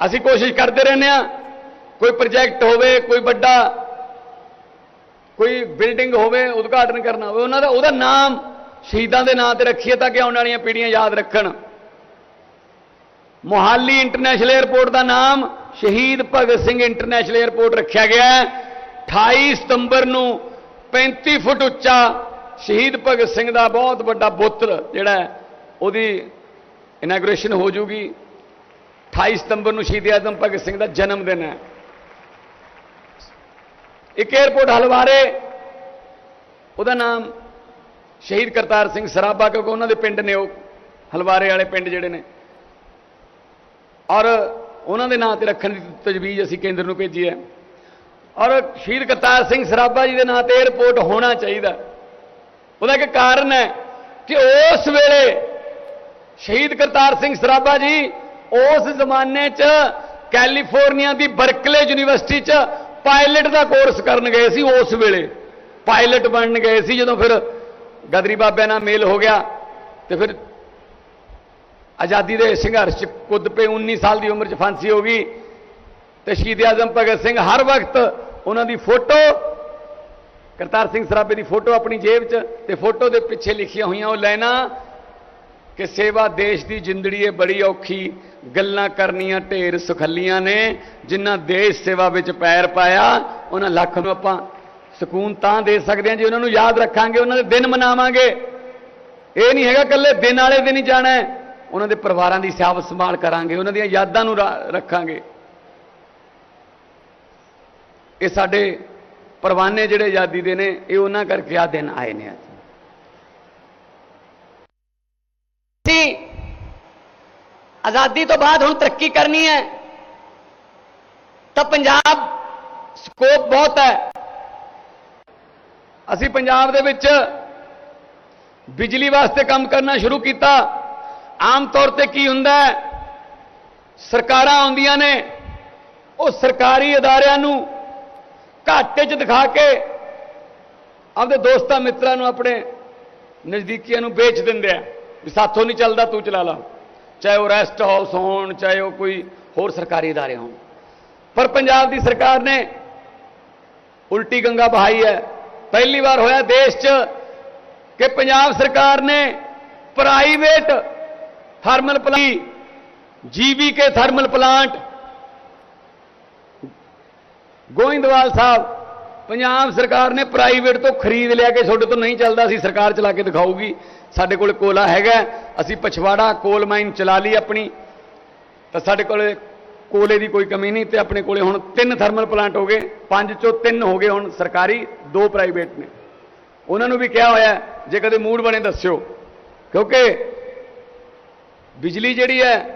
ਅਸੀਂ ਕੋਸ਼ਿਸ਼ ਕਰਦੇ ਰਹਿੰਦੇ ਆ ਕੋਈ ਪ੍ਰੋਜੈਕਟ ਹੋਵੇ, ਕੋਈ ਵੱਡਾ, ਕੋਈ ਬਿਲਡਿੰਗ ਹੋਵੇ, ਉਦਘਾਟਨ ਕਰਨਾ ਹੋਵੇ, ਉਹਨਾਂ ਦਾ, ਉਹਦਾ ਨਾਮ ਸ਼ਹੀਦਾਂ ਦੇ ਨਾਂ ਤੇ ਰੱਖੀਏ ਤਾਂ ਕਿ ਆਉਣ ਵਾਲੀਆਂ ਪੀੜ੍ਹੀਆਂ ਯਾਦ ਰੱਖਣ। ਮੋਹਾਲੀ ਇੰਟਰਨੈਸ਼ਨਲ 에ਅਰਪੋਰਟ ਦਾ ਨਾਮ ਸ਼ਹੀਦ ਭਗਤ ਸਿੰਘ ਇੰਟਰਨੈਸ਼ਨਲ 에ਅਰਪੋਰਟ ਰੱਖਿਆ ਗਿਆ ਹੈ। 28 ਸਤੰਬਰ ਨੂੰ 35 ਫੁੱਟ ਉੱਚਾ ਸ਼ਹੀਦ ਭਗਤ ਸਿੰਘ ਦਾ ਬਹੁਤ ਵੱਡਾ ਬੁੱਤ ਜਿਹੜਾ ਉਹਦੀ ਇਨਾਗੂਰੇਸ਼ਨ ਹੋ ਜੂਗੀ। 28 ਸਤੰਬਰ ਨੂੰ ਸ਼ਹੀਦ ਆਜ਼ਮ ਭਗਤ ਸਿੰਘ ਦਾ ਜਨਮ ਦਿਨ ਹੈ। ਇੱਕ 에ਅਰਪੋਰਟ ਹਲਵਾਰੇ, ਉਹਦਾ ਨਾਮ ਸ਼ਹੀਦ ਕਰਤਾਰ ਸਿੰਘ ਸਰਾਭਾ, ਕਿਉਂਕਿ ਉਹਨਾਂ ਦੇ ਪਿੰਡ ਨੇ ਉਹ ਹਲਵਾਰੇ ਵਾਲੇ ਪਿੰਡ ਜਿਹੜੇ ਨੇ। ਔਰ ਉਹਨਾਂ ਦੇ ਨਾਂ ਤੇ ਰੱਖਣ ਦੀ ਤਜਵੀਜ਼ ਅਸੀਂ ਕੇਂਦਰ ਨੂੰ ਭੇਜੀ ਹੈ। ਔਰ ਸ਼ਹੀਦ ਕਰਤਾਰ ਸਿੰਘ ਸਰਾਭਾ ਜੀ ਦੇ ਨਾਂ ਤੇ 에ਅਰਪੋਰਟ ਹੋਣਾ ਚਾਹੀਦਾ। ਉਹਦਾ ਇੱਕ ਕਾਰਨ ਹੈ ਕਿ ਉਸ ਵੇਲੇ ਸ਼ਹੀਦ ਕਰਤਾਰ ਸਿੰਘ ਸਰਾਭਾ ਜੀ ਉਸ ਜ਼ਮਾਨੇ 'ਚ ਕੈਲੀਫੋਰਨੀਆ ਦੀ ਬਰਕਲੇ ਯੂਨੀਵਰਸਿਟੀ 'ਚ ਪਾਇਲਟ ਦਾ ਕੋਰਸ ਕਰਨ ਗਏ ਸੀ ਉਸ ਵੇਲੇ। ਪਾਇਲਟ ਬਣਨ ਗਏ ਸੀ ਜਦੋਂ ਫਿਰ ਗਦਰੀ ਬਾਬਿਆਂ ਨਾਲ ਮੇਲ ਹੋ ਗਿਆ ਤੇ ਫਿਰ ਆਜ਼ਾਦੀ ਦੇ ਸੰਘਰਸ਼ 'ਚ ਕੁੱਦ ਪਏ 19 ਸਾਲ ਦੀ ਉਮਰ 'ਚ ਫਾਂਸੀ ਹੋ ਗਈ ਤੇ ਸ਼ਹੀਦ ਆਜ਼ਮ ਭਗਤ ਸਿੰਘ ਹਰ ਵਕਤ ਉਹਨਾਂ ਦੀ ਫੋਟੋ, ਕਰਤਾਰ ਸਿੰਘ ਸਰਾਭੇ ਦੀ ਫੋਟੋ ਆਪਣੀ ਜੇਬ 'ਚ ਤੇ ਫੋਟੋ ਦੇ ਪਿੱਛੇ ਲਿਖੀਆਂ ਹੋਈਆਂ ਉਹ ਲਾਈਨਾਂ ਕਿ ਸੇਵਾ ਦੇਸ਼ ਦੀ ਜ਼ਿੰਦੜੀ ਏ ਬੜੀ ਔਖੀ ਗੱਲਾਂ ਕਰਨੀਆਂ ਢੇਰ ਸੁਖੱਲੀਆਂ ਨੇ, ਜਿਨ੍ਹਾਂ ਦੇਸ਼ ਸੇਵਾ ਵਿੱਚ ਪੈਰ ਪਾਇਆ, ਉਹਨਾਂ ਲੱਖ ਨੂੰ ਆਪਾਂ ਸਕੂਨ ਤਾਂ ਦੇ ਸਕਦੇ ਹਾਂ ਜੇ, ਉਹਨਾਂ ਨੂੰ ਯਾਦ ਰੱਖਾਂਗੇ, ਉਹਨਾਂ ਦੇ ਦਿਨ ਮਨਾਵਾਂਗੇ। ਇਹ ਨਹੀਂ ਹੈਗਾ ਇਕੱਲੇ ਦਿਨ ਵਾਲੇ ਦਿਨ ਹੀ ਜਾਣਾ ਉਹਨਾਂ ਦੇ ਪਰਿਵਾਰਾਂ ਦੀ ਸਾਂਭ ਸੰਭਾਲ ਕਰਾਂਗੇ, ਉਹਨਾਂ ਦੀਆਂ ਯਾਦਾਂ ਨੂੰ ਰਾ- ਰੱਖਾਂਗੇ। ਇਹ ਸਾਡੇ ਪਰਵਾਨੇ ਜਿਹੜੇ ਆਜ਼ਾਦੀ ਦੇ ਨੇ, ਇਹ ਉਹਨਾਂ ਕਰਕੇ ਆ ਦਿਨ ਆਏ ਨੇ ਅੱਜ ਅਸੀਂ ਆਜ਼ਾਦੀ ਤੋਂ ਬਾਅਦ ਹੁਣ ਤਰੱਕੀ ਕਰਨੀ ਹੈ। ਤਾਂ ਪੰਜਾਬ ਸਕੋਪ ਬਹੁਤ ਹੈ। ਅਸੀਂ ਪੰਜਾਬ ਦੇ ਵਿੱਚ ਬਿਜਲੀ ਵਾਸਤੇ ਕੰਮ ਕਰਨਾ ਸ਼ੁਰੂ ਕੀਤਾ। ਆਮ ਤੌਰ ਤੇ ਕੀ ਹੁੰਦਾ ਹੈ? ਸਰਕਾਰਾਂ ਆਉਂਦੀਆਂ ਨੇ। ਉਹ ਸਰਕਾਰੀ ਅਦਾਰਿਆਂ ਨੂੰ ਘਾਟੇ 'ਚ ਦਿਖਾ ਕੇ ਆਪਦੇ ਦੋਸਤਾਂ ਮਿੱਤਰਾਂ ਨੂੰ, ਆਪਣੇ ਨਜ਼ਦੀਕੀਆਂ ਨੂੰ ਵੇਚ ਦਿੰਦੇ ਆ। ਵੀ ਸਾਥੋਂ ਨਹੀਂ ਚੱਲਦਾ, ਤੂੰ ਚਲਾ ਲਾ। ਚਾਹੇ ਉਹ ਰੈਸਟ ਹਾਊਸ ਹੋਣ, ਚਾਹੇ ਉਹ ਕੋਈ ਹੋਰ ਸਰਕਾਰੀ ਅਦਾਰੇ ਹੋਣ। ਪਰ ਪੰਜਾਬ ਦੀ ਸਰਕਾਰ ਨੇ ਉਲਟੀ ਗੰਗਾ ਬਹਾਈ ਹੈ। ਪਹਿਲੀ ਵਾਰ ਹੋਇਆ ਦੇਸ਼ 'ਚ ਕਿ ਪੰਜਾਬ ਸਰਕਾਰ ਨੇ private thermal plant GVK thermal plant Goindwal Sahib, Punjab ਸਰਕਾਰ ਨੇ ਪ੍ਰਾਈਵੇਟ ਤੋਂ ਖਰੀਦ ਲਿਆ ਕਿ ਤੁਹਾਡੇ ਤੋਂ ਨਹੀਂ ਚੱਲਦਾ ਸੀ ਸਰਕਾਰ ਚਲਾ ਕੇ ਦਿਖਾਊਗੀ। ਸਾਡੇ ਕੋਲ ਕੋਲਾ ਹੈਗਾ ਅਸੀਂ ਪਛਵਾੜਾ ਕੋਲ ਮਾਈਨ ਚਲਾ ਲਈ ਆਪਣੀ। ਤਾਂ ਸਾਡੇ ਕੋਲੇ ਕੋਲੇ ਦੀ ਕੋਈ ਕਮੀ ਨਹੀਂ ਤੇ ਆਪਣੇ ਕੋਲੇ ਹੁਣ ਤਿੰਨ ਥਰਮਲ ਪਲਾਂਟ ਹੋ ਗਏ। ਪੰਜ ਚੋਂ ਤਿੰਨ ਹੋ ਗਏ ਹੁਣ ਸਰਕਾਰੀ, ਦੋ ਪ੍ਰਾਈਵੇਟ ਨੇ। ਉਹਨਾਂ ਨੂੰ ਵੀ ਕਿਹਾ ਹੋਇਆ ਜੇ ਕਦੇ ਮੂਡ ਬਣੇ ਦੱਸਿਓ। ਕਿਉਂਕਿ ਬਿਜਲੀ ਜਿਹੜੀ ਹੈ